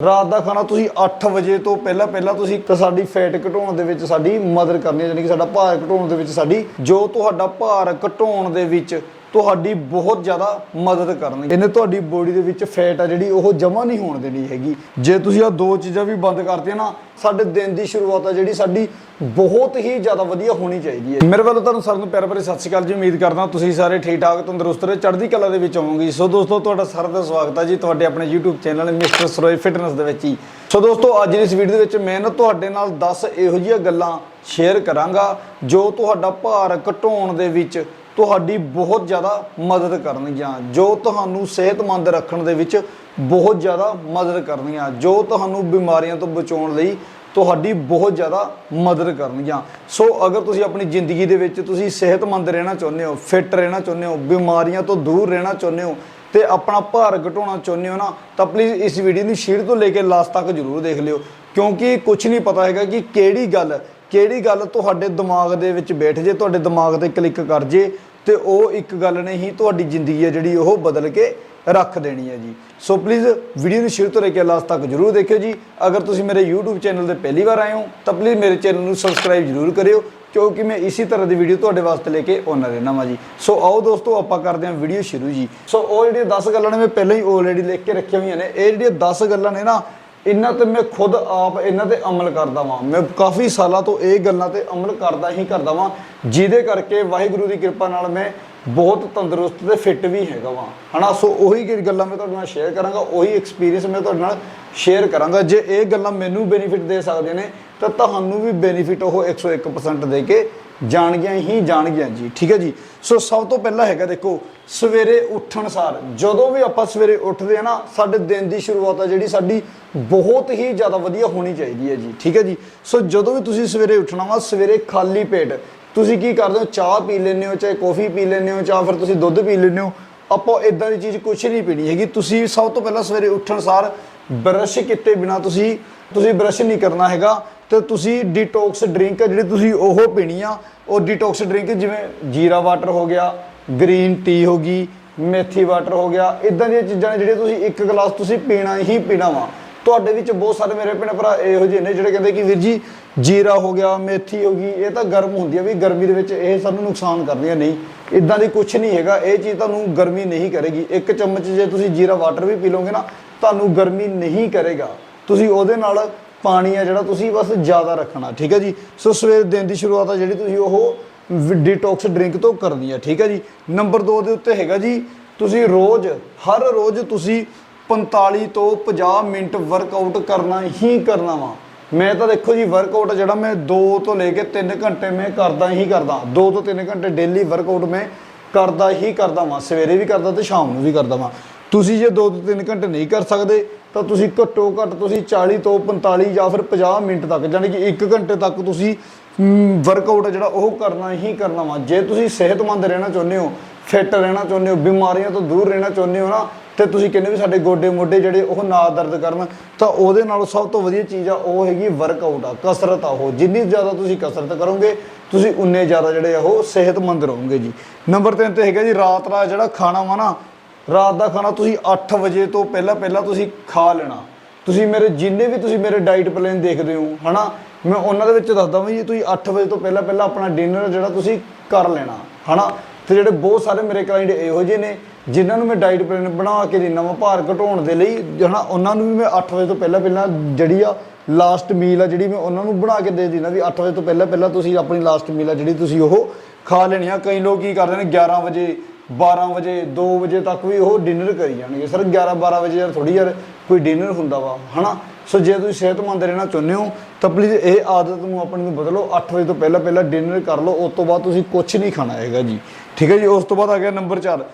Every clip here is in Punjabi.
ਰਾਤ ਦਾ ਖਾਣਾ ਤੁਸੀਂ 8 ਵਜੇ ਤੋਂ ਪਹਿਲਾਂ ਪਹਿਲਾਂ ਤੁਸੀਂ ਸਾਡੀ ਫੈਟ ਘਟਾਉਣ ਦੇ ਵਿੱਚ ਸਾਡੀ ਮਦਦ ਕਰਨੀ ਹੈ, ਯਾਨੀ ਕਿ ਸਾਡਾ ਭਾਰ ਘਟਾਉਣ ਦੇ ਵਿੱਚ ਸਾਡੀ ਜੋ ਤੁਹਾਡਾ ਭਾਰ ਘਟਾਉਣ ਦੇ ਵਿੱਚ ਤੁਹਾਡੀ ਬਹੁਤ ਜ਼ਿਆਦਾ ਮਦਦ ਕਰਨਗੇ। ਇਹਨੇ ਤੁਹਾਡੀ ਬੋਡੀ ਦੇ ਵਿੱਚ ਫੈਟ ਆ ਜਿਹੜੀ, ਉਹ ਜਮਾ ਨਹੀਂ ਹੋਣ ਦੇਣੀ ਹੈਗੀ। ਜੇ ਤੁਸੀਂ ਆ ਦੋ ਚੀਜ਼ਾਂ ਵੀ ਬੰਦ ਕਰਤੀਆਂ ਨਾ, ਸਾਡੇ ਦਿਨ ਦੀ ਸ਼ੁਰੂਆਤ ਆ ਜਿਹੜੀ, ਸਾਡੀ ਬਹੁਤ ਹੀ ਜ਼ਿਆਦਾ ਵਧੀਆ ਹੋਣੀ ਚਾਹੀਦੀ ਹੈ। ਮੇਰੇ ਵੱਲੋਂ ਤੁਹਾਨੂੰ ਸਾਰਿਆਂ ਨੂੰ ਪਿਆਰ ਭਰੀ ਸਤਿ ਸ਼੍ਰੀ ਅਕਾਲ ਜੀ। ਉਮੀਦ ਕਰਦਾ ਤੁਸੀਂ ਸਾਰੇ ਠੀਕ ਠਾਕ ਤੰਦਰੁਸਤ ਰਹੇ। ਚੜ੍ਹਦੀ ਕਲਾ ਦੇ ਵਿੱਚ ਹੋਵੋਗੇ ਸੋ ਦੋਸਤੋ, ਤੁਹਾਡਾ ਸਾਰਿਆਂ ਦਾ ਸਵਾਗਤ ਹੈ ਜੀ ਤੁਹਾਡੇ ਆਪਣੇ YouTube channel mister Saroye fitness ਦੇ ਵਿੱਚ ਹੀ ਸੋ ਦੋਸਤੋ, ਅੱਜ ਦੀ ਇਸ ਵੀਡੀਓ ਦੇ ਵਿੱਚ ਮੈਂ ਨਾ ਤੁਹਾਡੇ ਨਾਲ 10 ਇਹੋ ਜਿਹੀਆਂ ਗੱਲਾਂ ਸ਼ੇਅਰ ਕਰਾਂਗਾ, ਜੋ ਤੁਹਾਡਾ ਭਾਰ ਘਟਾਉਣ ਦੇ ਵਿੱਚ ਤੁਹਾਡੀ ਬਹੁਤ ਜ਼ਿਆਦਾ ਮਦਦ ਕਰਨਗੀਆਂ, ਜੋ ਤੁਹਾਨੂੰ ਸਿਹਤਮੰਦ ਰੱਖਣ ਦੇ ਵਿੱਚ ਬਹੁਤ ਜ਼ਿਆਦਾ ਮਦਦ ਕਰਨਗੀਆਂ, ਜੋ ਤੁਹਾਨੂੰ ਬਿਮਾਰੀਆਂ ਤੋਂ ਬਚਾਉਣ ਲਈ ਤੁਹਾਡੀ ਬਹੁਤ ਜ਼ਿਆਦਾ ਮਦਦ ਕਰਨਗੀਆਂ। ਸੋ ਅਗਰ ਤੁਸੀਂ ਆਪਣੀ ਜ਼ਿੰਦਗੀ ਦੇ ਵਿੱਚ ਤੁਸੀਂ ਸਿਹਤਮੰਦ ਰਹਿਣਾ ਚਾਹੁੰਦੇ ਹੋ, ਫਿੱਟ ਰਹਿਣਾ ਚਾਹੁੰਦੇ ਹੋ, ਬਿਮਾਰੀਆਂ ਤੋਂ ਦੂਰ ਰਹਿਣਾ ਚਾਹੁੰਦੇ ਹੋ ਤੇ ਆਪਣਾ ਭਾਰ ਘਟਾਉਣਾ ਚਾਹੁੰਦੇ ਹੋ ਨਾ, ਤਾਂ ਪਲੀਜ਼ ਇਸ ਵੀਡੀਓ ਨੂੰ ਸ਼ੇਅਰ ਤੋਂ ਲੈ ਕੇ ਲਾਸਟ ਤੱਕ ਜ਼ਰੂਰ ਦੇਖ ਲਿਓ। ਕਿਉਂਕਿ ਕੁਝ ਨਹੀਂ ਪਤਾ ਹੈਗਾ ਕਿ ਕਿਹੜੀ ਗੱਲ ਕਿਹੜੀ ਗੱਲ ਤੁਹਾਡੇ ਦਿਮਾਗ ਦੇ ਵਿੱਚ ਬੈਠ ਜੇ, ਤੁਹਾਡੇ ਦਿਮਾਗ ਤੇ ਕਲਿੱਕ ਕਰ ਜੇ, ਤੇ ਉਹ ਇੱਕ ਗੱਲ ਨੇ ਹੀ ਤੁਹਾਡੀ ਜ਼ਿੰਦਗੀ ਹੈ ਜਿਹੜੀ ਉਹ ਬਦਲ ਕੇ ਰੱਖ ਦੇਣੀ ਹੈ ਜੀ। ਸੋ ਪਲੀਜ਼ ਵੀਡੀਓ ਨੂੰ ਸ਼ੁਰੂ ਤੋਂ ਲੈ ਕੇ ਲਾਸਟ ਤੱਕ ਜਰੂਰ ਦੇਖਿਓ ਜੀ। ਅਗਰ ਤੁਸੀਂ ਮੇਰੇ YouTube ਚੈਨਲ ਤੇ ਪਹਿਲੀ ਵਾਰ ਆਏ ਹੋ, ਤਾਂ ਪਲੀਜ਼ ਮੇਰੇ ਚੈਨਲ ਨੂੰ ਸਬਸਕ੍ਰਾਈਬ ਜਰੂਰ ਕਰਿਓ, ਕਿਉਂਕਿ ਮੈਂ ਇਸੇ ਤਰ੍ਹਾਂ ਦੀ ਵੀਡੀਓ ਤੁਹਾਡੇ ਵਾਸਤੇ ਲੈ ਕੇ ਆਉਣਾ ਰਹਿਣਾ ਵਾ ਜੀ। ਸੋ ਆਓ ਦੋਸਤੋ, ਆਪਾਂ ਕਰਦੇ ਹਾਂ ਵੀਡੀਓ ਸ਼ੁਰੂ ਜੀ। ਸੋ ਉਹ ਜਿਹੜੀਆਂ 10 ਗੱਲਾਂ ਨੇ, ਮੈਂ ਪਹਿਲਾਂ ਹੀ ਆਲਰੇਡੀ ਲਿਖ ਕੇ ਰੱਖੀਆਂ ਹੋਈਆਂ ਨੇ। ਇਹ ਜਿਹੜੀਆਂ 10 ਗੱਲਾਂ ਨੇ ਨਾ ਇਹਨਾਂ ਤੇ ਮੈਂ ਖੁਦ ਆਪ ਇਹਨਾਂ ਤੇ ਅਮਲ ਕਰਦਾ ਵਾਂ। ਮੈਂ ਕਾਫੀ ਸਾਲਾਂ ਤੋਂ ਇਹ ਗੱਲਾਂ ਤੇ ਅਮਲ ਕਰਦਾ ਹੀ ਕਰਦਾ ਵਾਂ, ਜਿਹਦੇ ਕਰਕੇ ਵਾਹਿਗੁਰੂ ਦੀ ਕਿਰਪਾ ਨਾਲ ਮੈਂ ਬਹੁਤ ਤੰਦਰੁਸਤ ਤੇ ਫਿੱਟ ਵੀ ਹੈਗਾ ਵਾਂ। ਹਨਾ, ਸੋ ਉਹੀ ਗੱਲਾਂ ਮੈਂ ਤੁਹਾਡੇ ਨਾਲ ਸ਼ੇਅਰ ਕਰਾਂਗਾ, ਉਹੀ ਐਕਸਪੀਰੀਅੰਸ ਮੈਂ ਤੁਹਾਡੇ ਨਾਲ ਸ਼ੇਅਰ ਕਰਾਂਗਾ। ਜੇ ਇਹ ਗੱਲਾਂ ਮੈਨੂੰ ਬੈਨੀਫਿਟ ਦੇ ਸਕਦੇ ਨੇ, ਤਾਂ ਤੁਹਾਨੂੰ ਵੀ ਬੈਨੀਫਿਟ ਉਹ 101% ਦੇ ਕੇ ਜਾਣਗੀਆਂ ਹੀ ਜਾਣਗੀਆਂ ਜੀ, ਠੀਕ ਹੈ ਜੀ? ਸੋ ਸਭ ਤੋਂ ਪਹਿਲਾਂ ਹੈਗਾ ਦੇਖੋ, ਸਵੇਰੇ ਉੱਠਣ ਸਾਰ, ਜਦੋਂ ਵੀ ਆਪਾਂ ਸਵੇਰੇ ਉੱਠਦੇ ਆ ਨਾ, ਸਾਡੇ ਦਿਨ ਦੀ ਸ਼ੁਰੂਆਤ ਆ ਜਿਹੜੀ ਸਾਡੀ ਬਹੁਤ ਹੀ ਜ਼ਿਆਦਾ ਵਧੀਆ ਹੋਣੀ ਚਾਹੀਦੀ ਹੈ ਜੀ, ਠੀਕ ਹੈ ਜੀ? ਸੋ ਜਦੋਂ ਵੀ ਤੁਸੀਂ ਸਵੇਰੇ ਉੱਠਣਾ ਵਾ, ਸਵੇਰੇ ਖਾਲੀ ਪੇਟ ਤੁਸੀਂ ਕੀ ਕਰਦੇ ਹੋ? ਚਾਹ ਪੀ ਲੈਂਦੇ ਹੋ, ਚਾਹੇ ਕੌਫੀ ਪੀ ਲੈਂਦੇ ਹੋ ਜਾਂ ਫਿਰ ਤੁਸੀਂ ਦੁੱਧ ਪੀ ਲੈਂਦੇ ਹੋ। ਆਪਾਂ ਇਦਾਂ ਦੀ ਚੀਜ਼ ਕੁਛ ਨਹੀਂ ਪੀਣੀ ਹੈਗੀ। ਤੁਸੀਂ ਸਭ ਤੋਂ ਪਹਿਲਾਂ ਸਵੇਰੇ ਉੱਠਣ ਸਾਰ ਬਰਸ਼ ਕੀਤੇ ਬਿਨਾ ਤੁਸੀਂ ਤੁਸੀਂ ਬਰਸ਼ ਨਹੀਂ ਕਰਨਾ ਹੈਗਾ। ਤੇ ਤੁਸੀਂ ਡੀਟੌਕਸ ਡਰਿੰਕ ਜਿਹੜੀ ਤੁਸੀਂ ਉਹ ਪੀਣੀ ਆ, ਉਹ ਡੀਟੌਕਸ ਡਰਿੰਕ ਜਿਵੇਂ ਜੀਰਾ ਵਾਟਰ ਹੋ ਗਿਆ ਗ੍ਰੀਨ ਟੀ ਹੋ ਗਈ, ਮੇਥੀ ਵਾਟਰ ਹੋ ਗਿਆ ਇਦਾਂ ਦੀਆਂ ਚੀਜ਼ਾਂ ਨੇ ਜਿਹੜੀਆਂ ਤੁਸੀਂ ਇੱਕ ਗਲਾਸ ਤੁਸੀਂ ਪੀਣਾ ਹੀ ਪੀਣਾ ਵਾ। ਤੁਹਾਡੇ ਵਿੱਚ ਬਹੁਤ ਸਾਰੇ ਮੇਰੇ ਭੈਣ ਭਰਾ ਇਹੋ ਜਿਹੇ ਨੇ ਜਿਹੜੇ ਕਹਿੰਦੇ ਕਿ ਵੀਰ ਜੀ ਜੀਰਾ ਹੋ ਗਿਆ, ਮੇਥੀ ਹੋ ਗਈ, ਇਹ ਤਾਂ ਗਰਮ ਹੁੰਦੀ ਹੈ ਵੀ ਗਰਮੀ ਦੇ ਵਿੱਚ ਇਹ ਸਾਨੂੰ ਨੁਕਸਾਨ ਕਰਦੀਆਂ ਨਹੀਂ। ਇਦਾਂ ਦੀ ਕੁਝ ਨਹੀਂ ਹੈਗਾ, ਇਹ ਚੀਜ਼ ਤੁਹਾਨੂੰ ਗਰਮੀ ਨਹੀਂ ਕਰੇਗੀ। ਇੱਕ ਚਮਚ ਜੇ ਤੁਸੀਂ ਜੀਰਾ ਵਾਟਰ ਵੀ ਪੀ ਲਓਗੇ ਨਾ, ਤੁਹਾਨੂੰ ਗਰਮੀ ਨਹੀਂ ਕਰੇਗਾ। ਤੁਸੀਂ ਉਹਦੇ ਨਾਲ ਪਾਣੀ ਆ ਜਿਹੜਾ ਤੁਸੀਂ ਬਸ ਜ਼ਿਆਦਾ ਰੱਖਣਾ, ਠੀਕ ਹੈ ਜੀ? ਸੋ ਸਵੇਰ ਦਿਨ ਦੀ ਸ਼ੁਰੂਆਤ ਆ ਜਿਹੜੀ ਤੁਸੀਂ ਉਹ ਡੀਟੌਕਸ ਡਰਿੰਕ ਤੋਂ ਕਰਨੀ ਆ, ਠੀਕ ਹੈ ਜੀ? ਨੰਬਰ 2 ਦੇ ਉੱਤੇ ਹੈਗਾ ਜੀ, ਤੁਸੀਂ ਰੋਜ਼, ਹਰ ਰੋਜ਼ ਤੁਸੀਂ 45 ਤੋਂ 50 ਮਿੰਟ ਵਰਕਆਊਟ ਕਰਨਾ ਹੀ ਕਰਨਾ ਵਾ। ਮੈਂ ਤਾਂ ਦੇਖੋ ਜੀ ਵਰਕਆਊਟ ਜਿਹੜਾ ਮੈਂ 2 ਤੋਂ ਲੈ ਕੇ 3 ਘੰਟੇ ਮੈਂ ਕਰਦਾ ਹੀ ਕਰਦਾ। 2 ਤੋਂ 3 ਘੰਟੇ ਡੇਲੀ ਵਰਕਆਊਟ ਮੈਂ ਕਰਦਾ ਹੀ ਕਰਦਾ ਵਾਂ, ਸਵੇਰੇ ਵੀ ਕਰਦਾ ਤੇ ਸ਼ਾਮ ਨੂੰ ਵੀ ਕਰਦਾ ਵਾਂ। ਤੁਸੀਂ ਜੇ 2 ਤੋਂ 3 ਘੰਟੇ ਨਹੀਂ ਕਰ ਸਕਦੇ, ਤਾਂ ਤੁਸੀਂ ਘੱਟੋ ਘੱਟ ਤੁਸੀਂ 40 ਤੋਂ 45 ਜਾਂ ਫਿਰ 50 ਮਿੰਟ ਤੱਕ ਯਾਨੀ ਕਿ 1 ਘੰਟੇ ਤੱਕ ਤੁਸੀਂ ਵਰਕਆਊਟ ਜਿਹੜਾ ਉਹ ਕਰਨਾ ਹੀ ਕਰਨਾ ਵਾ। ਜੇ ਤੁਸੀਂ ਸਿਹਤਮੰਦ ਰਹਿਣਾ ਚਾਹੁੰਦੇ ਹੋ ਫਿੱਟ ਰਹਿਣਾ ਚਾਹੁੰਦੇ ਹੋ, ਬਿਮਾਰੀਆਂ ਤੋਂ ਦੂਰ ਰਹਿਣਾ ਚਾਹੁੰਦੇ ਹੋ ਨਾ ਤੇ ਤੁਸੀਂ ਕਹਿੰਦੇ ਵੀ ਸਾਡੇ ਗੋਡੇ ਮੋਢੇ ਜਿਹੜੇ ਉਹ ਨਾ ਦਰਦ ਕਰਨ, ਤਾਂ ਉਹਦੇ ਨਾਲੋਂ ਸਭ ਤੋਂ ਵਧੀਆ ਚੀਜ਼ ਆ ਉਹ ਹੈਗੀ ਵਰਕਆਊਟ ਆ, ਕਸਰਤ ਆ ਉਹ। ਜਿੰਨੀ ਜ਼ਿਆਦਾ ਤੁਸੀਂ ਕਸਰਤ ਕਰੋਗੇ, ਤੁਸੀਂ ਉਨੇ ਜ਼ਿਆਦਾ ਜਿਹੜੇ ਆ ਉਹ ਸਿਹਤਮੰਦ ਰਹੋਗੇ ਜੀ। ਨੰਬਰ 3 ਤੇ ਹੈਗਾ ਜੀ, ਰਾਤ ਦਾ ਜਿਹੜਾ ਖਾਣਾ ਵਾ ਨਾ, ਰਾਤ ਦਾ ਖਾਣਾ ਤੁਸੀਂ 8 ਵਜੇ ਤੋਂ ਪਹਿਲਾਂ ਪਹਿਲਾਂ ਤੁਸੀਂ ਖਾ ਲੈਣਾ। ਤੁਸੀਂ ਮੇਰੇ ਜਿੰਨੇ ਵੀ ਤੁਸੀਂ ਮੇਰੇ ਡਾਈਟ ਪਲਾਨ ਦੇਖਦੇ ਹੋ, ਹਨਾ, ਮੈਂ ਉਹਨਾਂ ਦੇ ਵਿੱਚ ਦੱਸਦਾ ਵੀ ਜੀ, ਤੁਸੀਂ 8 ਵਜੇ ਤੋਂ ਪਹਿਲਾਂ ਪਹਿਲਾਂ ਆਪਣਾ ਡਿਨਰ ਜਿਹੜਾ ਤੁਸੀਂ ਕਰ ਲੈਣਾ, ਹਨਾ। ਤੇ ਜਿਹੜੇ ਬਹੁਤ ਸਾਰੇ ਮੇਰੇ ਕਲਾਇੰਟ ਇਹੋ ਜਿਹੇ ਨੇ ਜਿਨ੍ਹਾਂ ਨੂੰ ਮੈਂ ਡਾਈਟ ਪਲਾਨ ਬਣਾ ਕੇ ਦਿੰਦਾ ਵਾਂ ਭਾਰ ਘਟਾਉਣ ਦੇ ਲਈ, ਹਨਾ, ਉਹਨਾਂ ਨੂੰ ਵੀ ਮੈਂ 8 ਵਜੇ ਤੋਂ ਪਹਿਲਾਂ ਪਹਿਲਾਂ ਜਿਹੜੀ ਆ ਲਾਸਟ ਮੀਲ ਆ ਜਿਹੜੀ ਮੈਂ ਉਹਨਾਂ ਨੂੰ ਬਣਾ ਕੇ ਦੇ ਦਿੰਦਾ ਵੀ 8 ਵਜੇ ਤੋਂ ਪਹਿਲਾਂ ਪਹਿਲਾਂ ਤੁਸੀਂ ਆਪਣੀ ਲਾਸਟ ਮੀਲ ਆ ਜਿਹੜੀ ਤੁਸੀਂ ਉਹ ਖਾ ਲੈਣੀ ਆ। ਕਈ ਲੋਕ ਕੀ ਕਰਦੇ ਨੇ 11 ਵਜੇ 12 ਵਜੇ 2 ਵਜੇ ਤੱਕ ਵੀ ਉਹ ਡਿਨਰ ਕਰੀ ਜਾਣਗੇ। ਸਰ 11 12 ਵਜੇ ਯਾਰ ਥੋੜੀ ਯਾਰ ਕੋਈ ਡਿਨਰ ਹੁੰਦਾ ਵਾ, ਹਨਾ? ਸੋ ਜੇ ਤੁਸੀਂ ਸਿਹਤਮੰਦ ਰਹਿਣਾ ਚਾਹੁੰਦੇ ਹੋ, ਤਾਂ ਪਲੀਜ਼ ਇਹ ਆਦਤ ਨੂੰ ਆਪਣੀ ਨੂੰ ਬਦਲੋ। 8 ਵਜੇ ਤੋਂ ਪਹਿਲਾਂ ਪਹਿਲਾਂ ਡਿਨਰ ਕਰ ਲਓ, ਉਸ ਤੋਂ ਬਾਅਦ ਤੁਸੀਂ ਕੁਝ ਨਹੀਂ ਖਾਣਾ ਹੈਗਾ ਜੀ। ਠੀਕ ਹੈ ਜੀ? ਉਸ ਤੋਂ ਬਾਅਦ ਆ ਗਿਆ ਨੰਬਰ 4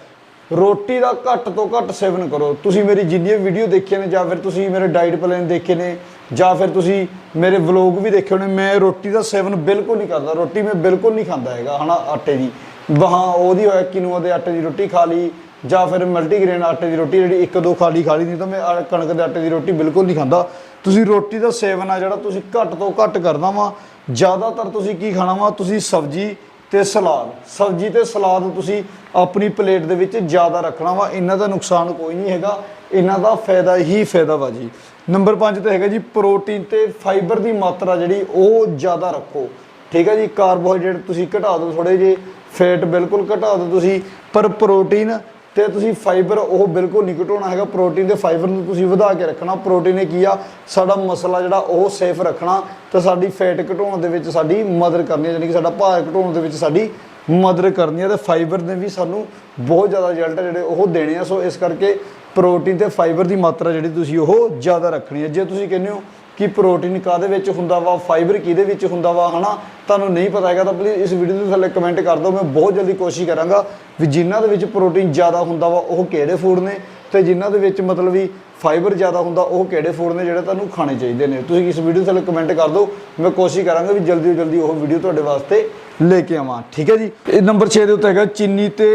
ਰੋਟੀ ਦਾ ਘੱਟ ਤੋਂ ਘੱਟ ਸੇਵਨ ਕਰੋ। ਤੁਸੀਂ ਮੇਰੀ ਜਿੰਨੀਆਂ ਵੀਡੀਓ ਦੇਖੀਆਂ ਨੇ, ਜਾਂ ਫਿਰ ਤੁਸੀਂ ਮੇਰੇ ਡਾਈਟ ਪਲਾਨ ਦੇਖੇ ਨੇ, ਜਾਂ ਫਿਰ ਤੁਸੀਂ ਮੇਰੇ ਵਲੌਗ ਵੀ ਦੇਖੇ ਹੋਣੇ, ਮੈਂ ਰੋਟੀ ਦਾ ਸੇਵਨ ਬਿਲਕੁਲ ਨਹੀਂ ਕਰਦਾ। ਰੋਟੀ ਮੈਂ ਬਿਲਕੁਲ ਨਹੀਂ ਖਾਂਦਾ ਹੈਗਾ, ਹਨਾ, ਆਟੇ ਦੀ। ਵਹਾਂ ਉਹਦੀ ਹੋਇਆ ਕਿਨੂਆ ਦੇ ਆਟੇ ਦੀ ਰੋਟੀ ਖਾ ਲਈ, ਜਾਂ ਫਿਰ ਮਲਟੀਗ੍ਰੇਨ ਆਟੇ ਦੀ ਰੋਟੀ ਜਿਹੜੀ ਇੱਕ ਦੋ ਖਾਲੀ ਖਾ ਲਈ, ਨਹੀਂ ਤਾਂ ਮੈਂ ਕਣਕ ਦੇ ਆਟੇ ਦੀ ਰੋਟੀ ਬਿਲਕੁਲ ਨਹੀਂ ਖਾਂਦਾ। ਤੁਸੀਂ ਰੋਟੀ ਦਾ ਸੇਵਨ ਆ ਜਿਹੜਾ ਤੁਸੀਂ ਘੱਟ ਤੋਂ ਘੱਟ ਕਰਨਾ ਵਾ। ਜ਼ਿਆਦਾਤਰ ਤੁਸੀਂ ਕੀ ਖਾਣਾ ਵਾ? ਤੁਸੀਂ ਸਬਜ਼ੀ ਤੇ ਸਲਾਦ। ਸਬਜ਼ੀ ਤੇ ਸਲਾਦ ਤੁਸੀਂ ਆਪਣੀ ਪਲੇਟ ਦੇ ਵਿੱਚ ਜ਼ਿਆਦਾ ਰੱਖਣਾ ਵਾ। ਇਹਨਾਂ ਦਾ ਨੁਕਸਾਨ ਕੋਈ ਨਹੀਂ ਹੈਗਾ। ਇਹਨਾਂ ਦਾ ਫਾਇਦਾ ਹੀ ਫਾਇਦਾ ਵਾ ਜੀ। ਨੰਬਰ 5 ਤੇ ਹੈਗਾ ਜੀ, ਪ੍ਰੋਟੀਨ ਤੇ ਫਾਈਬਰ ਦੀ ਮਾਤਰਾ ਜਿਹੜੀ, ਉਹ ਜ਼ਿਆਦਾ ਰੱਖੋ। ਠੀਕ ਹੈ ਜੀ, ਕਾਰਬੋਹਾਈਡਰੇਟ ਤੁਸੀਂ ਘਟਾ ਦਿਓ ਥੋੜੇ ਜੇ ਫੈਟ ਬਿਲਕੁਲ ਘਟਾ ਦਿਓ ਤੁਸੀਂ। ਪਰ ਪ੍ਰੋਟੀਨ ਤੇ ਤੁਸੀਂ ਫਾਈਬਰ ਉਹ ਬਿਲਕੁਲ ਨਹੀਂ ਘਟਾਉਣਾ ਹੈਗਾ। ਪ੍ਰੋਟੀਨ ਤੇ ਫਾਈਬਰ ਨੂੰ ਤੁਸੀਂ ਵਧਾ ਕੇ ਰੱਖਣਾ। ਪ੍ਰੋਟੀਨ ਨੇ ਕੀ ਆ? ਸਾਡਾ ਮਸਲਾ ਜਿਹੜਾ, ਉਹ ਸੇਫ ਰੱਖਣਾ ਤੇ ਸਾਡੀ ਫੈਟ ਘਟਾਉਣ ਦੇ ਵਿੱਚ ਸਾਡੀ ਮਦਦ ਕਰਨੀ ਹੈ ਯਾਨੀ ਕਿ ਸਾਡਾ ਭਾਰ ਘਟਾਉਣ ਦੇ ਵਿੱਚ ਸਾਡੀ ਮਦਦ ਕਰਨੀ ਹੈ ਤੇ ਫਾਈਬਰ ਨੇ ਵੀ ਸਾਨੂੰ ਬਹੁਤ ਜ਼ਿਆਦਾ ਰਿਜ਼ਲਟ ਜਿਹੜੇ ਉਹ ਦੇਣੇ ਆ। ਸੋ ਇਸ ਕਰਕੇ ਪ੍ਰੋਟੀਨ ਤੇ ਫਾਈਬਰ ਦੀ ਮਾਤਰਾ ਜਿਹੜੀ ਤੁਸੀਂ ਉਹ ਜ਼ਿਆਦਾ ਰੱਖਣੀ ਹੈ ਜੇ ਤੁਸੀਂ ਕਹਿੰਦੇ ਹੋ ਕਿ ਪ੍ਰੋਟੀਨ ਕਾਦੇ ਵਿੱਚ ਹੁੰਦਾ ਵਾ, ਫਾਈਬਰ ਕਿਹਦੇ ਵਿੱਚ ਹੁੰਦਾ ਵਾ, ਹਨਾ? ਤੁਹਾਨੂੰ ਨਹੀਂ ਪਤਾ ਹੈਗਾ ਤਾਂ ਪਲੀਜ਼ ਇਸ ਵੀਡੀਓ ਦੇ ਥੱਲੇ ਕਮੈਂਟ ਕਰ ਦਿਓ, ਮੈਂ ਬਹੁਤ ਜਲਦੀ ਕੋਸ਼ਿਸ਼ ਕਰਾਂਗਾ ਵੀ ਜਿਨ੍ਹਾਂ ਦੇ ਵਿੱਚ ਪ੍ਰੋਟੀਨ ਜ਼ਿਆਦਾ ਹੁੰਦਾ ਵਾ, ਉਹ ਕਿਹੜੇ ਫੂਡ ਨੇ ਤੇ ਜਿਨ੍ਹਾਂ ਦੇ ਵਿੱਚ ਮਤਲਬ ਵੀ ਫਾਈਬਰ ਜ਼ਿਆਦਾ ਹੁੰਦਾ, ਉਹ ਕਿਹੜੇ ਫੂਡ ਨੇ ਜਿਹੜੇ ਤੁਹਾਨੂੰ ਖਾਣੇ ਚਾਹੀਦੇ ਨੇ। ਤੁਸੀਂ ਇਸ ਵੀਡੀਓ ਥੱਲੇ ਕਮੈਂਟ ਕਰ ਦਿਓ, ਮੈਂ ਕੋਸ਼ਿਸ਼ ਕਰਾਂਗਾ ਵੀ ਜਲਦੀ ਤੋਂ ਜਲਦੀ ਉਹ ਵੀਡੀਓ ਤੁਹਾਡੇ ਵਾਸਤੇ ਲੈ ਕੇ ਆਵਾਂ, ਠੀਕ ਹੈ ਜੀ? ਇਹ ਨੰਬਰ 6 ਦੇ ਉੱਤੇ ਹੈਗਾ, ਚੀਨੀ ਤੇ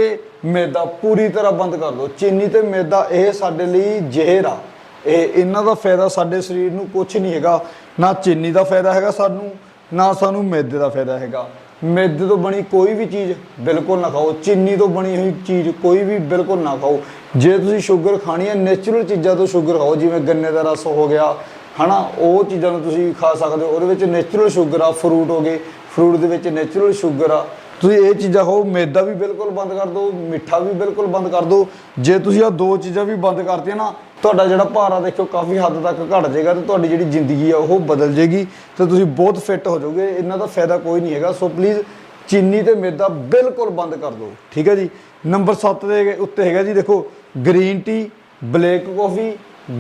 ਮੈਦਾ, ਪੂਰੀ ਤਰ੍ਹਾਂ ਬੰਦ ਕਰ ਦਿਓ। ਚੀਨੀ ਤੇ ਮੈਦਾ, ਇਹ ਸਾਡੇ ਲਈ ਜ਼ਹਿਰ ਆ। ਇਹ ਇਹਨਾਂ ਦਾ ਫਾਇਦਾ ਸਾਡੇ ਸਰੀਰ ਨੂੰ ਕੁਝ ਨਹੀਂ ਹੈਗਾ, ਨਾ ਚੀਨੀ ਦਾ ਫਾਇਦਾ ਹੈਗਾ ਸਾਨੂੰ, ਨਾ ਸਾਨੂੰ ਮੈਦੇ ਦਾ ਫਾਇਦਾ ਹੈਗਾ। ਮੈਦੇ ਤੋਂ ਬਣੀ ਕੋਈ ਵੀ ਚੀਜ਼ ਬਿਲਕੁਲ ਨਾ ਖਾਓ, ਚੀਨੀ ਤੋਂ ਬਣੀ ਹੋਈ ਚੀਜ਼ ਕੋਈ ਵੀ ਬਿਲਕੁਲ ਨਾ ਖਾਓ। ਜੇ ਤੁਸੀਂ ਸ਼ੂਗਰ ਖਾਣੀ ਹੈ ਨੇਚਰਲ ਚੀਜ਼ਾਂ ਤੋਂ ਸ਼ੂਗਰ ਖਾਓ, ਜਿਵੇਂ ਗੰਨੇ ਦਾ ਰਸ ਹੋ ਗਿਆ, ਹਨਾ, ਉਹ ਚੀਜ਼ਾਂ ਨੂੰ ਤੁਸੀਂ ਖਾ ਸਕਦੇ ਹੋ। ਉਹਦੇ ਵਿੱਚ ਨੇਚਰਲ ਸ਼ੂਗਰ ਆ ਫਰੂਟ ਹੋ ਗਏ ਫਰੂਟ ਦੇ ਵਿੱਚ ਨੇਚਰਲ ਸ਼ੂਗਰ ਆ। ਤੁਸੀਂ ਇਹ ਚੀਜ਼ਾਂ ਖਾਓ, ਮੈਦਾ ਵੀ ਬਿਲਕੁਲ ਬੰਦ ਕਰ ਦਿਓ, ਮਿੱਠਾ ਵੀ ਬਿਲਕੁਲ ਬੰਦ ਕਰ ਦਿਓ। ਜੇ ਤੁਸੀਂ ਆ ਦੋ ਚੀਜ਼ਾਂ ਵੀ ਬੰਦ ਕਰਤੀਆਂ ਨਾ ਤੁਹਾਡਾ ਜਿਹੜਾ ਭਾਰ ਆ ਦੇਖੋ ਕਾਫੀ ਹੱਦ ਤੱਕ ਘਟ ਜਾਏਗਾ ਤੇ ਤੁਹਾਡੀ ਜਿਹੜੀ ਜ਼ਿੰਦਗੀ ਆ ਉਹ ਬਦਲ ਜਾਏਗੀ ਤੇ ਤੁਸੀਂ ਬਹੁਤ ਫਿੱਟ ਹੋ ਜਾਓਗੇ, ਇਹਨਾਂ ਦਾ ਫਾਇਦਾ ਕੋਈ ਨਹੀਂ ਹੈਗਾ। ਸੋ ਪਲੀਜ਼ ਚੀਨੀ ਤੇ ਮੈਦਾ ਬਿਲਕੁਲ ਬੰਦ ਕਰ ਦਿਓ, ਠੀਕ ਹੈ ਜੀ? ਨੰਬਰ 7 ਦੇ ਉੱਤੇ ਹੈਗਾ ਜੀ, ਦੇਖੋ green tea black coffee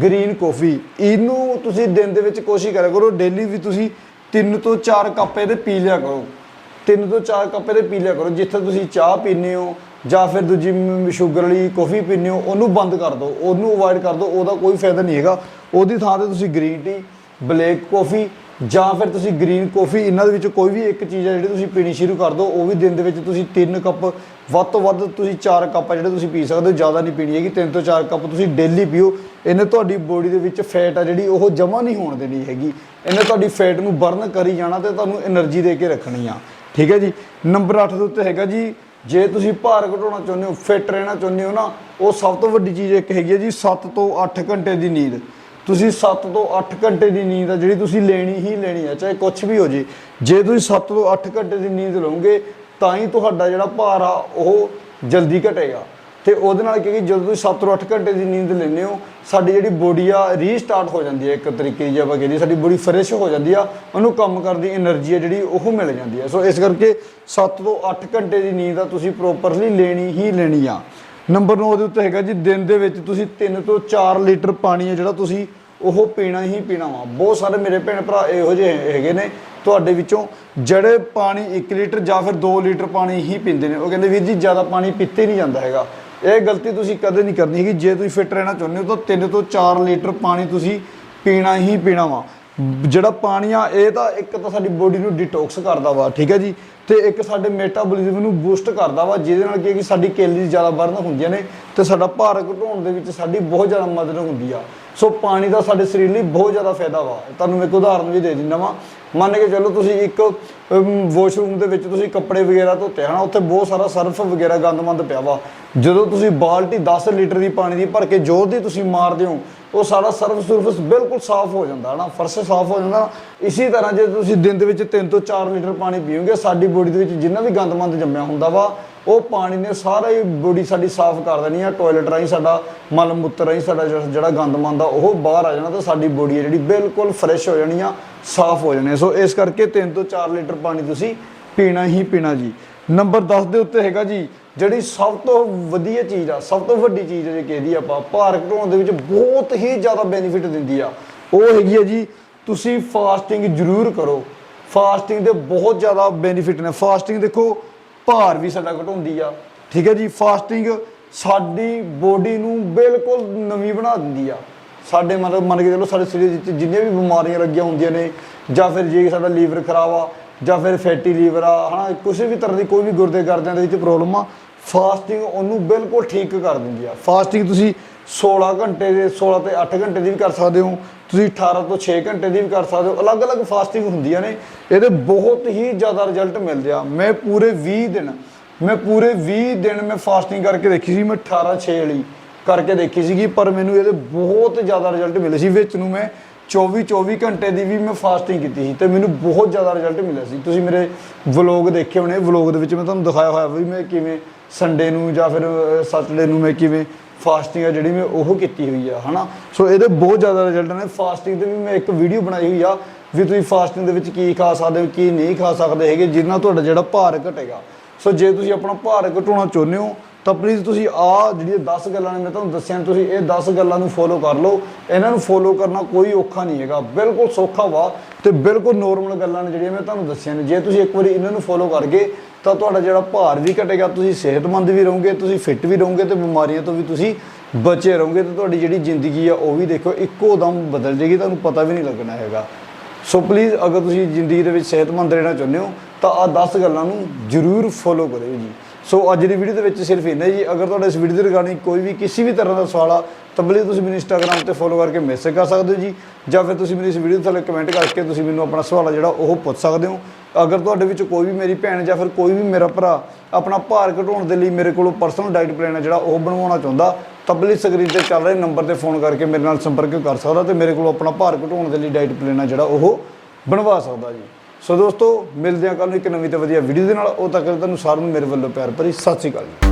green coffee ਇਹਨੂੰ ਤੁਸੀਂ ਦਿਨ ਦੇ ਵਿੱਚ ਕੋਸ਼ਿਸ਼ ਕਰਿਆ ਕਰੋ ਡੇਲੀ ਵੀ ਤੁਸੀਂ 3 ਤੋਂ 4 ਕੱਪ ਇਹਦੇ ਪੀ ਲਿਆ ਕਰੋ। ਤਿੰਨ ਤੋਂ ਚਾਰ ਕੱਪ ਇਹਦੇ ਪੀ ਲਿਆ ਕਰੋ, ਜਿੱਥੇ ਤੁਸੀਂ ਚਾਹ ਪੀਂਦੇ ਹੋ ਜਾਂ ਫਿਰ ਦੂਜੀ ਸ਼ੂਗਰ ਵਾਲੀ ਕਾਫੀ ਪੀਂਦੇ ਹੋ, ਉਹਨੂੰ ਬੰਦ ਕਰ ਦਿਓ, ਉਹਨੂੰ ਅਵੋਇਡ ਕਰ ਦਿਓ, ਉਹਦਾ ਕੋਈ ਫਾਇਦਾ ਨਹੀਂ ਹੈਗਾ। ਉਹਦੀ ਥਾਂ ਤੇ ਤੁਸੀਂ ਗ੍ਰੀਨ ਟੀ ਬਲੈਕ ਕਾਫੀ ਜਾਂ ਫਿਰ ਤੁਸੀਂ ਗ੍ਰੀਨ ਕਾਫੀ ਇਹਨਾਂ ਦੇ ਵਿੱਚ ਕੋਈ ਵੀ ਇੱਕ ਚੀਜ਼ ਹੈ ਜਿਹੜੀ ਤੁਸੀਂ ਪੀਣੀ ਸ਼ੁਰੂ ਕਰ ਦਿਓ, ਉਹ ਵੀ ਦਿਨ ਦੇ ਵਿੱਚ ਤੁਸੀਂ ਤਿੰਨ ਕੱਪ ਵੱਧ ਤੋਂ ਵੱਧ ਤੁਸੀਂ ਚਾਰ ਕੱਪ ਜਿਹੜੇ ਤੁਸੀਂ ਪੀ ਸਕਦੇ ਹੋ, ਜ਼ਿਆਦਾ ਨਹੀਂ ਪੀਣੀ ਹੈਗੀ, ਤਿੰਨ ਤੋਂ ਚਾਰ ਕੱਪ ਤੁਸੀਂ ਡੇਲੀ ਪੀਓ। ਇਹਨੇ ਤੁਹਾਡੀ ਬੋਡੀ ਦੇ ਵਿੱਚ ਫੈਟ ਆ ਜਿਹੜੀ, ਉਹ ਜਮਾ ਨਹੀਂ ਹੋਣ ਦੇਣੀ ਹੈਗੀ। ਇਹਨੇ ਤੁਹਾਡੀ ਫੈਟ ਨੂੰ ਬਰਨ ਕਰੀ ਜਾਣਾ ਤੇ ਤੁਹਾਨੂੰ એનર્ਜੀ ਦੇ ਕੇ ਰੱਖਣੀ ਆ। ਠੀਕ ਹੈ ਜੀ? ਨੰਬਰ 8 ਦੇ ਉੱਤੇ ਹੈਗਾ ਜੀ ਜੇ ਤੁਸੀਂ ਭਾਰ ਘਟਾਉਣਾ ਚਾਹੁੰਦੇ ਹੋ ਫਿੱਟ ਰਹਿਣਾ ਚਾਹੁੰਦੇ ਹੋ ਨਾ, ਉਹ ਸਭ ਤੋਂ ਵੱਡੀ ਚੀਜ਼ ਇੱਕ ਹੈਗੀ ਹੈ ਜੀ 7 ਤੋਂ 8 ਘੰਟੇ ਦੀ ਨੀਂਦ। ਤੁਸੀਂ 7 ਤੋਂ 8 ਘੰਟੇ ਦੀ ਨੀਂਦ ਆ, ਜਿਹੜੀ ਤੁਸੀਂ ਲੈਣੀ ਹੀ ਲੈਣੀ ਆ, ਚਾਹੇ ਕੁਝ ਵੀ ਹੋ ਜੇ। ਜੇ ਤੁਸੀਂ 7 ਤੋਂ 8 ਘੰਟੇ ਦੀ ਨੀਂਦ ਲਓਗੇ, ਤਾਂ ਹੀ ਤੁਹਾਡਾ ਜਿਹੜਾ ਭਾਰ ਆ, ਉਹ ਜਲਦੀ ਘਟੇਗਾ। ਤੇ ਉਹਦੇ ਨਾਲ ਕਿ ਜਦੋਂ ਤੁਸੀਂ 7 ਤੋਂ 8 ਘੰਟੇ ਦੀ ਨੀਂਦ ਲੈਂਦੇ ਹੋ, ਸਾਡੀ ਜਿਹੜੀ ਬੋਡੀ ਆ ਰੀਸਟਾਰਟ ਹੋ ਜਾਂਦੀ ਹੈ ਇੱਕ ਤਰੀਕੇ ਦੀ ਆਪਾਂ ਕਹਿੰਦੇ ਸਾਡੀ ਬੋਡੀ ਫਰੈਸ਼ ਹੋ ਜਾਂਦੀ ਆ, ਉਹਨੂੰ ਕੰਮ ਕਰਨ ਦੀ એનર્ਜੀ ਆ ਜਿਹੜੀ ਉਹ ਮਿਲ ਜਾਂਦੀ ਹੈ ਸੋ ਇਸ ਕਰਕੇ 7 ਤੋਂ 8 ਘੰਟੇ ਦੀ ਨੀਂਦ ਆ ਤੁਸੀਂ ਪ੍ਰੋਪਰਲੀ ਲੈਣੀ ਹੀ ਲੈਣੀ ਆ। ਨੰਬਰ 9 ਦੇ ਉੱਤੇ ਹੈਗਾ ਜੀ, ਦਿਨ ਦੇ ਵਿੱਚ ਤੁਸੀਂ 3 ਤੋਂ 4 ਲੀਟਰ ਪਾਣੀ ਹੈ ਜਿਹੜਾ ਤੁਸੀਂ ਉਹ ਪੀਣਾ ਹੀ ਪੀਣਾ ਵਾ। ਬਹੁਤ ਸਾਰੇ ਮੇਰੇ ਭੈਣ ਭਰਾ ਇਹੋ ਜਿਹੇ ਹੈਗੇ ਨੇ, ਤੁਹਾਡੇ ਵਿੱਚੋਂ ਜਿਹੜੇ ਪਾਣੀ 1 ਲੀਟਰ ਜਾਂ ਫਿਰ 2 ਲੀਟਰ ਪਾਣੀ ਹੀ ਪੀਂਦੇ ਨੇ। ਉਹ ਕਹਿੰਦੇ, ਵੀਰ ਜੀ, ਜ਼ਿਆਦਾ ਪਾਣੀ ਪੀਤੇ ਨਹੀਂ ਜਾਂਦਾ ਹੈਗਾ। ਇਹ ਗਲਤੀ ਤੁਸੀਂ ਕਦੇ ਨਹੀਂ ਕਰਨੀ ਹੈਗੀ। ਜੇ ਤੁਸੀਂ ਫਿੱਟ ਰਹਿਣਾ ਚਾਹੁੰਦੇ ਹੋ ਤਾਂ 3 ਤੋਂ 4 ਲੀਟਰ ਪਾਣੀ ਤੁਸੀਂ ਪੀਣਾ ਹੀ ਪੀਣਾ ਵਾ। ਜਿਹੜਾ ਪਾਣੀ ਆ, ਇਹ ਤਾਂ ਇੱਕ ਤਾਂ ਸਾਡੀ ਬੋਡੀ ਨੂੰ ਡਿਟੌਕਸ ਕਰਦਾ ਵਾ, ਠੀਕ ਹੈ ਜੀ? ਤੇ ਇੱਕ ਸਾਡੇ ਮੈਟਾਬੋਲਿਜ਼ਮ ਨੂੰ ਬੂਸਟ ਕਰਦਾ ਵਾ, ਜਿਹਦੇ ਨਾਲ ਕੀ ਹੈ ਕਿ ਸਾਡੀ ਕੈਲਰੀਜ਼ ਜ਼ਿਆਦਾ ਬਰਨ ਹੁੰਦੀਆਂ ਨੇ ਤੇ ਸਾਡਾ ਭਾਰ ਘਟਾਉਣ ਦੇ ਵਿੱਚ ਸਾਡੀ ਬਹੁਤ ਜ਼ਿਆਦਾ ਮਦਦ ਹੁੰਦੀ ਆ। ਸੋ ਪਾਣੀ ਦਾ ਸਾਡੇ ਸਰੀਰ ਲਈ ਬਹੁਤ ਜ਼ਿਆਦਾ ਫਾਇਦਾ ਵਾ। ਤੁਹਾਨੂੰ ਮੈਂ ਇੱਕ ਉਦਾਹਰਨ ਵੀ ਦੇ ਦਿੰਦਾ ਵਾਂ। ਮੰਨ ਕੇ ਚੱਲੋ ਤੁਸੀਂ ਇੱਕ ਵਾਸ਼ਰੂਮ ਦੇ ਵਿੱਚ ਤੁਸੀਂ ਕੱਪੜੇ ਵਗੈਰਾ ਧੋਤੇ ਹਨਾ, ਉੱਥੇ ਬਹੁਤ ਸਾਰਾ ਸਰਫ ਵਗੈਰਾ ਗੰਦਮੰਦ ਪਿਆ ਵਾ। ਜਦੋਂ ਤੁਸੀਂ ਬਾਲਟੀ 10 ਲੀਟਰ ਦੀ ਪਾਣੀ ਦੀ ਭਰ ਕੇ ਜ਼ੋਰ ਦੀ ਤੁਸੀਂ ਮਾਰਦੇ ਹੋ, ਉਹ ਸਾਰਾ ਸਰਫ ਸੁਰਫਸ ਬਿਲਕੁਲ ਸਾਫ਼ ਹੋ ਜਾਂਦਾ, ਹਨਾ? ਫਰਸ਼ ਸਾਫ਼ ਹੋ ਜਾਂਦਾ। ਇਸੇ ਤਰ੍ਹਾਂ ਜੇ ਤੁਸੀਂ ਦਿਨ ਦੇ ਵਿੱਚ 3 ਤੋਂ 4 ਲੀਟਰ ਪਾਣੀ ਪੀਓਗੇ, ਸਾਡੀ ਬੋਡੀ ਦੇ ਵਿੱਚ ਜਿੰਨਾ ਵੀ ਗੰਦਮੰਦ ਜੰਮਿਆ ਹੁੰਦਾ ਵਾ ਉਹ ਪਾਣੀ ਨੇ ਸਾਰਾ ਹੀ ਬੋਡੀ ਸਾਡੀ ਸਾਫ਼ ਕਰ ਦੇਣੀ ਆ ਟਾਇਲਟ ਰਾਹੀਂ ਸਾਡਾ ਮਲ ਮੂਤਰ ਰਾਹੀਂ ਸਾਡਾ ਜਿਹੜਾ ਗੰਦ ਮੰਦ ਆ ਉਹ ਬਾਹਰ ਆ ਜਾਣਾ ਤਾਂ ਸਾਡੀ ਬੋਡੀ ਹੈ ਜਿਹੜੀ ਬਿਲਕੁਲ ਫਰੈਸ਼ ਹੋ ਜਾਣੀ ਆ, ਸਾਫ਼ ਹੋ ਜਾਣੀ ਸੋ ਇਸ ਕਰਕੇ 3 ਤੋਂ 4 ਲੀਟਰ ਪਾਣੀ ਤੁਸੀਂ ਪੀਣਾ ਹੀ ਪੀਣਾ ਜੀ। ਨੰਬਰ 10 ਦੇ ਉੱਤੇ ਹੈਗਾ ਜੀ, ਜਿਹੜੀ ਸਭ ਤੋਂ ਵਧੀਆ ਚੀਜ਼ ਆ, ਸਭ ਤੋਂ ਵੱਡੀ ਚੀਜ਼ ਜੇ ਕਹਦੀ ਆਪਾਂ ਭਾਰ ਘਟਾਉਣ ਦੇ ਵਿੱਚ ਬਹੁਤ ਹੀ ਜ਼ਿਆਦਾ ਬੈਨੀਫਿਟ ਦਿੰਦੀ ਆ, ਉਹ ਹੈਗੀ ਆ ਜੀ, ਤੁਸੀਂ ਫਾਸਟਿੰਗ ਜ਼ਰੂਰ ਕਰੋ। ਫਾਸਟਿੰਗ ਦੇ ਬਹੁਤ ਜ਼ਿਆਦਾ ਬੈਨੀਫਿਟ ਨੇ। ਫਾਸਟਿੰਗ ਦੇਖੋ ਭਾਰ ਵੀ ਸਾਡਾ ਘਟਾਉਂਦੀ ਆ। ਠੀਕ ਹੈ ਜੀ ਫਾਸਟਿੰਗ ਸਾਡੀ ਬੋਡੀ ਨੂੰ ਬਿਲਕੁਲ ਨਵੀਂ ਬਣਾ ਦਿੰਦੀ ਆ। ਸਾਡੇ ਮਤਲਬ ਮੰਨ ਕੇ ਚਲੋ, ਸਾਡੇ ਸਰੀਰ ਵਿੱਚ ਜਿੰਨੀਆਂ ਵੀ ਬਿਮਾਰੀਆਂ ਲੱਗੀਆਂ ਹੁੰਦੀਆਂ ਨੇ, ਜਾਂ ਫਿਰ ਜੇ ਸਾਡਾ ਲੀਵਰ ਖਰਾਬ ਆ, ਜਾਂ ਫਿਰ ਫੈਟੀ ਲੀਵਰ ਆ, ਹਨਾ, ਕਿਸੇ ਵੀ ਤਰ੍ਹਾਂ ਦੀ ਕੋਈ ਵੀ ਗੁਰਦੇ ਗਰਦਿਆਂ ਦੇ ਵਿੱਚ ਪ੍ਰੋਬਲਮ ਆ ਫਾਸਟਿੰਗ ਉਹਨੂੰ ਬਿਲਕੁਲ ਠੀਕ ਕਰ ਦਿੰਦੀ ਆ। ਫਾਸਟਿੰਗ ਤੁਸੀਂ 16 ਘੰਟੇ ਦੇ 16 ਤੇ 8 ਘੰਟੇ ਦੀ ਵੀ ਕਰ ਸਕਦੇ ਹੋ। ਤੁਸੀਂ 18 ਤੋਂ 6 ਘੰਟੇ ਦੀ ਵੀ ਕਰ ਸਕਦੇ ਹੋ। ਅਲੱਗ-ਅਲੱਗ ਫਾਸਟਿੰਗ ਹੁੰਦੀਆਂ ਨੇ। ਇਹਦੇ ਬਹੁਤ ਹੀ ਜ਼ਿਆਦਾ ਰਿਜ਼ਲਟ ਮਿਲਦੇ ਆ ਮੈਂ ਪੂਰੇ 20 ਦਿਨ, ਮੈਂ ਪੂਰੇ 20 ਦਿਨ ਮੈਂ ਫਾਸਟਿੰਗ ਕਰਕੇ ਦੇਖੀ ਸੀ। ਮੈਂ 18 6 ਵਾਲੀ ਕਰਕੇ ਦੇਖੀ ਸੀਗੀ, ਪਰ ਮੈਨੂੰ ਇਹਦੇ ਬਹੁਤ ਜ਼ਿਆਦਾ ਰਿਜ਼ਲਟ ਮਿਲੇ ਸੀ, ਵਿੱਚ ਨੂੰ ਮੈਂ 24 24 ਘੰਟੇ ਦੀ ਵੀ ਮੈਂ ਫਾਸਟਿੰਗ ਕੀਤੀ ਸੀ ਤੇ ਮੈਨੂੰ ਬਹੁਤ ਜ਼ਿਆਦਾ ਰਿਜ਼ਲਟ ਮਿਲਿਆ ਸੀ। ਤੁਸੀਂ ਮੇਰੇ ਵਲੌਗ ਦੇਖੇ ਹੋਣੇ। ਵਲੌਗ ਦੇ ਵਿੱਚ ਮੈਂ ਤੁਹਾਨੂੰ ਦਿਖਾਇਆ ਹੋਇਆ ਵੀ ਮੈਂ ਕਿਵੇਂ ਸੰਡੇ ਨੂੰ ਜਾਂ ਫਿਰ ਸੈਟਰਡੇ ਨੂੰ ਮੈਂ ਕਿਵੇਂ ਫਾਸਟਿੰਗ ਆ ਜਿਹੜੀ ਮੈਂ ਉਹ ਕੀਤੀ ਹੋਈ ਆ, ਹਨਾ? ਸੋ ਇਹਦੇ ਬਹੁਤ ਜ਼ਿਆਦਾ ਰਿਜ਼ਲਟ ਨੇ। ਫਾਸਟਿੰਗ ਤੇ ਵੀ ਮੈਂ ਇੱਕ ਵੀਡੀਓ ਬਣਾਈ ਹੋਈ ਆ ਵੀ ਤੁਸੀਂ ਫਾਸਟਿੰਗ ਦੇ ਵਿੱਚ ਕੀ ਖਾ ਸਕਦੇ ਹੋ, ਕੀ ਨਹੀਂ ਖਾ ਸਕਦੇ ਹੈਗੇ ਜਿਹਦੇ ਨਾਲ ਤੁਹਾਡਾ ਜਿਹੜਾ ਭਾਰ ਘਟੇਗਾ। ਸੋ ਜੇ ਤੁਸੀਂ ਆਪਣਾ ਭਾਰ ਘਟਾਉਣਾ ਚਾਹੁੰਦੇ ਹੋ, ਤਾਂ ਪਲੀਜ਼ ਤੁਸੀਂ ਆ ਜਿਹੜੀਆਂ 10 ਗੱਲਾਂ ਨੇ, ਮੈਂ ਤੁਹਾਨੂੰ ਦੱਸਿਆ ਤੁਸੀਂ ਇਹ 10 ਗੱਲਾਂ ਨੂੰ ਫੋਲੋ ਕਰ ਲਓ। ਇਹਨਾਂ ਨੂੰ ਫੋਲੋ ਕਰਨਾ ਕੋਈ ਔਖਾ ਨਹੀਂ ਹੈਗਾ। ਬਿਲਕੁਲ ਸੌਖਾ ਵਾ ਤੇ ਬਿਲਕੁਲ ਨੋਰਮਲ ਗੱਲਾਂ ਨੇ ਜਿਹੜੀਆਂ ਮੈਂ ਤੁਹਾਨੂੰ ਦੱਸੀਆਂ ਨੇ। ਜੇ ਤੁਸੀਂ ਇੱਕ ਵਾਰੀ ਇਹਨਾਂ ਨੂੰ ਫੋਲੋ ਕਰ ਗਏ ਤਾਂ ਤੁਹਾਡਾ ਜਿਹੜਾ ਭਾਰ ਵੀ ਘਟੇਗਾ, ਤੁਸੀਂ ਸਿਹਤਮੰਦ ਵੀ ਰਹੋਗੇ, ਤੁਸੀਂ ਫਿੱਟ ਵੀ ਰਹੋਗੇ ਤੇ ਬਿਮਾਰੀਆਂ ਤੋਂ ਵੀ ਤੁਸੀਂ ਬਚੇ ਰਹੋਗੇ ਤੇ ਤੁਹਾਡੀ ਜਿਹੜੀ ਜ਼ਿੰਦਗੀ ਆ, ਉਹ ਵੀ ਦੇਖੋ ਇੱਕੋ ਦਮ ਬਦਲ ਜੇਗੀ ਤੁਹਾਨੂੰ ਪਤਾ ਵੀ ਨਹੀਂ ਲੱਗਣਾ ਹੈਗਾ। ਸੋ ਪਲੀਜ਼ ਅਗਰ ਤੁਸੀਂ ਜ਼ਿੰਦਗੀ ਦੇ ਵਿੱਚ ਸਿਹਤਮੰਦ ਰਹਿਣਾ ਚਾਹੁੰਦੇ ਹੋ, ਤਾਂ ਆ 10 ਗੱਲਾਂ ਨੂੰ ਜ਼ਰੂਰ ਫੋਲੋ ਕਰਿਓ ਜੀ। ਸੋ ਅੱਜ ਦੀ ਵੀਡੀਓ ਦੇ ਵਿੱਚ ਸਿਰਫ ਇੰਨਾ ਜੀ। ਅਗਰ ਤੁਹਾਡਾ ਇਸ ਵੀਡੀਓ ਦੇ ਰਿਗਾਰਡਿੰਗ ਕੋਈ ਵੀ ਕਿਸੇ ਵੀ ਤਰ੍ਹਾਂ ਦਾ ਸਵਾਲ ਆ, ਤਾਂ ਪਲੀਜ਼ ਤੁਸੀਂ ਮੈਨੂੰ ਇੰਸਟਾਗ੍ਰam ਤੇ ਫੋਲੋ ਕਰਕੇ ਮੈਸੇਜ ਕਰ ਸਕਦੇ ਹੋ ਜੀ। ਜਾਂ ਫਿਰ ਤੁਸੀਂ ਮੇਰੀ ਇਸ ਵੀਡੀਓ ਥੱਲੇ ਕਮੈਂਟ ਕਰਕੇ ਤੁਸੀਂ ਮੈਨੂੰ ਆਪਣਾ ਸਵਾਲ ਆ ਜਿਹੜਾ ਉਹ ਪੁੱਛ ਸਕਦੇ ਹੋ। ਅਗਰ ਤੁਹਾਡੇ ਵਿੱਚ ਕੋਈ ਵੀ ਮੇਰੀ ਭੈਣ ਜਾਂ ਫਿਰ ਕੋਈ ਵੀ ਮੇਰਾ ਭਰਾ ਆਪਣਾ ਭਾਰ ਘਟਾਉਣ ਦੇ ਲਈ ਮੇਰੇ ਕੋਲੋਂ ਪਰਸਨਲ ਡਾਈਟ ਪਲਾਨ ਹੈ ਜਿਹੜਾ ਉਹ ਬਣਵਾਉਣਾ ਚਾਹੁੰਦਾ, ਤਾਂ ਪਲੀਜ਼ ਸਕਰੀਨ ਤੇ ਚੱਲ ਰਹੇ ਨੰਬਰ ਤੇ ਫੋਨ ਕਰਕੇ ਮੇਰੇ ਨਾਲ ਸੰਪਰਕ ਕਰ ਸਕਦਾ ਤੇ ਮੇਰੇ ਕੋਲੋਂ ਆਪਣਾ ਭਾਰ ਘਟਾਉਣ ਦੇ ਲਈ ਡਾਈਟ ਪਲਾਨ ਹੈ ਜਿਹੜਾ ਉਹ ਬਣਵਾ ਸਕਦਾ ਜੀ। ਸੋ ਦੋਸਤੋ, ਮਿਲਦੇ ਹਾਂ ਕੱਲ ਨੂੰ ਇੱਕ ਨਵੀਂ ਤੇ ਵਧੀਆ ਵੀਡੀਓ ਦੇ ਨਾਲ। ਉਹ ਤੱਕ ਤੁਹਾਨੂੰ ਸਾਰਿਆਂ ਨੂੰ ਮੇਰੇ ਵੱਲੋਂ ਪਿਆਰ ਭਰੀ ਸਤਿ ਸ਼੍ਰੀ ਅਕਾਲ। ਜੀ